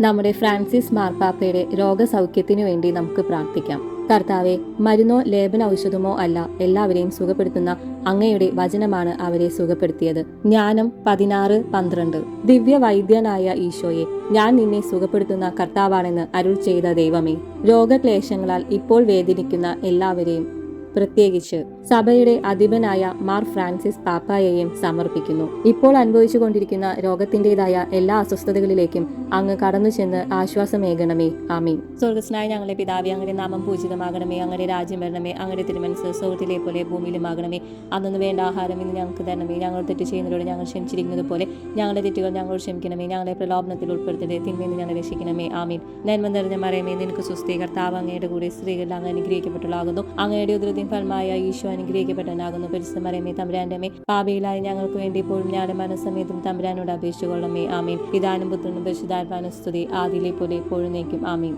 നമ്മുടെ ഫ്രാൻസിസ് മാർപ്പാപ്പയുടെ രോഗസൗഖ്യത്തിനു വേണ്ടി നമുക്ക് പ്രാർത്ഥിക്കാം. കർത്താവെ മരുന്നോ ലേപന ഔഷധമോ അല്ല എല്ലാവരെയും സുഖപ്പെടുത്തുന്ന അങ്ങയുടെ വചനമാണ് അവരെ സുഖപ്പെടുത്തിയത്. ജ്ഞാനം പതിനാറ് പന്ത്രണ്ട്. ദിവ്യ വൈദ്യനായ ഈശോയെ ഞാൻ നിന്നെ സുഖപ്പെടുത്തുന്ന കർത്താവാണെന്ന് അരുൾ ചെയ്ത ദൈവമേ രോഗക്ലേശങ്ങളാൽ ഇപ്പോൾ വേദനിക്കുന്ന എല്ലാവരെയും പ്രത്യേകിച്ച് സഭയുടെ അധിപനായ മാർ ഫ്രാൻസിസ് പാപ്പായെയും സമർപ്പിക്കുന്നു. ഇപ്പോൾ അനുഭവിച്ചുകൊണ്ടിരിക്കുന്ന രോഗത്തിന്റേതായ എല്ലാ അസ്വസ്ഥതകളിലേക്കും അങ്ങ് കടന്നു ചെന്ന് ആശ്വാസമേകണമേ. ആമീൻ. സ്വർഗസ്നായ ഞങ്ങളെ പിതാവി അങ്ങനെ നാമം പൂജിതമാകണമേ. അങ്ങനെ രാജ്യം വരണമേ. അങ്ങനെ തിരുമനസ് സുഹൃത്തിലെ പോലെ ഭൂമിയിലുമാകണമേ അന്നു വേണ്ട ആഹാരം ഇന്ന് ഞങ്ങൾക്ക് തരണമേ. ഞങ്ങൾ തെറ്റ് ചെയ്യുന്നതിലൂടെ ഞങ്ങൾ ക്ഷമിച്ചിരിക്കുന്നത് പോലെ ഞങ്ങളുടെ തെറ്റുകൾ ഞങ്ങൾ ക്ഷമിക്കണമേ. ഞങ്ങളെ പ്രലോഭനത്തിൽ ഉൾപ്പെടുത്തരുത് തിന്മയിൽ ഞങ്ങളെ രക്ഷിക്കണമേ. ആമീൻ. നന്മ നിറഞ്ഞ മറയമേ നിനക്ക് സുസ്ഥീകർത്താവ് അങ്ങയുടെ കൂടെ സ്ത്രീകളിൽ അങ്ങ് അനുഗ്രഹിക്കപ്പെട്ടുള്ളതാകുന്നു. അങ്ങയുടെ ഉദരത്തിൻ ഫലമായ ഈശോ അനുഗ്രഹിക്കപ്പെട്ടനാകുന്നു പരിസ്ഥ മറയമേ തമ്പുരാന്റെ അമ്മേ പാപയിലായി ഞങ്ങൾക്ക് വേണ്ടി ഇപ്പോഴും ഞാൻ മനസ്സമേതും തമ്പുരാനോട് അപേക്ഷിച്ചുകൊള്ളമേ ആമീൻ പിതാനും പുത്രനും പരിശുദ്ധാത്മാനും സ്തുതി ആദിയിലെ പോലെ എപ്പോഴും നയിക്കും ആമീൻ